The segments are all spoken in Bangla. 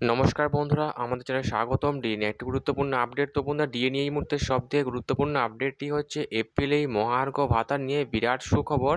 নমস্কার বন্ধুরা, আমাদের চ্যানেলে স্বাগতম। ডিএ নিয়ে একটি গুরুত্বপূর্ণ আপডেট তো বন্ধুরা ডিএ নিয়ে এই মুহূর্তে সবথেকে গুরুত্বপূর্ণ আপডেটটি হচ্ছে এপ্রিলেই মহার্ঘ ভাতা নিয়ে বিরাট সুখবর।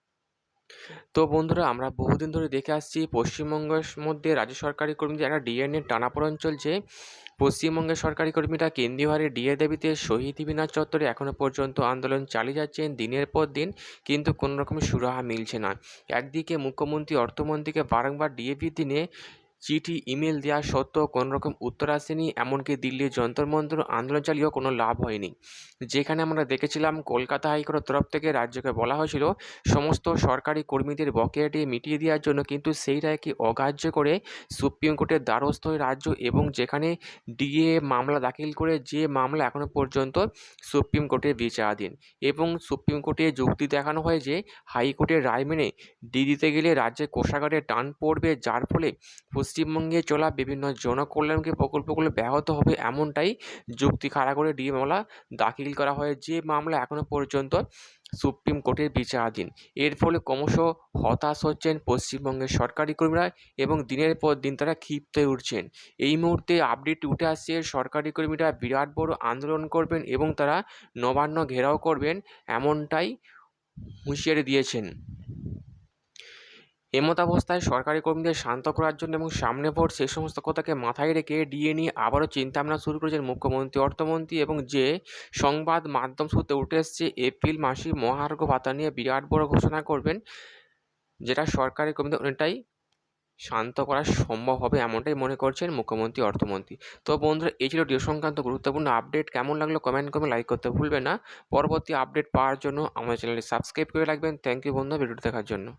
তো বন্ধুরা, আমরা বহুদিন ধরে দেখে আসছি পশ্চিমবঙ্গের মধ্যে রাজ্য সরকারি কর্মীদের একটা ডিএনএ টানাপোড়ন চলছে। পশ্চিমবঙ্গের সরকারি কর্মীরা কেন্দ্রীয় হারে ডিএ দেবীতে শহীদ বিনাশ চত্বরে এখনও পর্যন্ত আন্দোলন চালিয়ে যাচ্ছেন দিনের পর দিন, কিন্তু কোনো রকম সুরাহা মিলছে না। একদিকে মুখ্যমন্ত্রী অর্থমন্ত্রীকে বারংবার ডিএপি দিনে চিঠি ইমেল দেওয়া সত্ত্বেও কোনো রকম উত্তর আসেনি, এমনকি দিল্লির যন্তর মন্তর আন্দোলন চালিয়েও কোনো লাভ হয়নি। যেখানে আমরা দেখেছিলাম, কলকাতা হাইকোর্টের তরফ থেকে রাজ্যকে বলা হয়েছিল, সমস্ত সরকারি কর্মীদের বকেয়াটি মিটিয়ে দেওয়ার জন্য, কিন্তু সেই রায়কে অগ্রাহ্য করে সুপ্রিম কোর্টের দ্বারস্থ রাজ্য এবং যেখানে ডিএ মামলা দাখিল করে যে মামলা এখনও পর্যন্ত সুপ্রিম কোর্টে বিচারাধীন এবং সুপ্রিম কোর্টে যুক্তি দেখানো হয় যে, হাইকোর্টের রায় মেনে ডি দিতে গেলে রাজ্যের কোষাগারে টান পড়বে, যার ফলে পশ্চিমবঙ্গে চলা বিভিন্ন জনকল্যাণমুখী প্রকল্পগুলো ব্যাহত হবে এমনটাই যুক্তি খাড়া করে ডি মামলা দাখিল করা হয়। যে মামলা এখনও পর্যন্ত সুপ্রিম কোর্টের বিচারাধীন। এর ফলে ক্রমশ হতাশ হচ্ছেন পশ্চিমবঙ্গের সরকারি কর্মীরা এবং দিনের পর দিন তারা ক্ষিপ্ত উঠছেন। এই মুহূর্তে আপডেট উঠে আসছে, সরকারি কর্মীরা বিরাট বড় আন্দোলন করবেন এবং তারা নবান্ন ঘেরাও করবেন, এমনটাই হুঁশিয়ারি দিয়েছেন। এমতাবস্থায় সরকারি কর্মীদের শান্ত করার জন্য এবং সামনে ভোট সে সমস্ত কথাকে মাথায় রেখে ডিএ নিয়ে আবারও চিন্তাভাবনা শুরু করেছেন মুখ্যমন্ত্রী, অর্থমন্ত্রী এবং যে সংবাদ মাধ্যম সূত্রে উঠে এসছে, এপ্রিল মাসে মহার্ঘ ভাতা নিয়ে বিরাট বড় ঘোষণা করবেন, যেটা সরকারি কর্মীদের অনেকটাই শান্ত করা সম্ভব হবে এমনটাই মনে করছেন মুখ্যমন্ত্রী, অর্থমন্ত্রী। তো বন্ধুরা, এই ছিল ডিও সংক্রান্ত গুরুত্বপূর্ণ আপডেট। কেমন লাগল কমেন্ট করে লাইক করতে ভুলবেন না। পরবর্তী আপডেট পাওয়ার জন্য আমাদের চ্যানেলটি সাবস্ক্রাইব করে রাখবেন। থ্যাংক ইউ বন্ধু ভিডিওটি দেখার জন্য।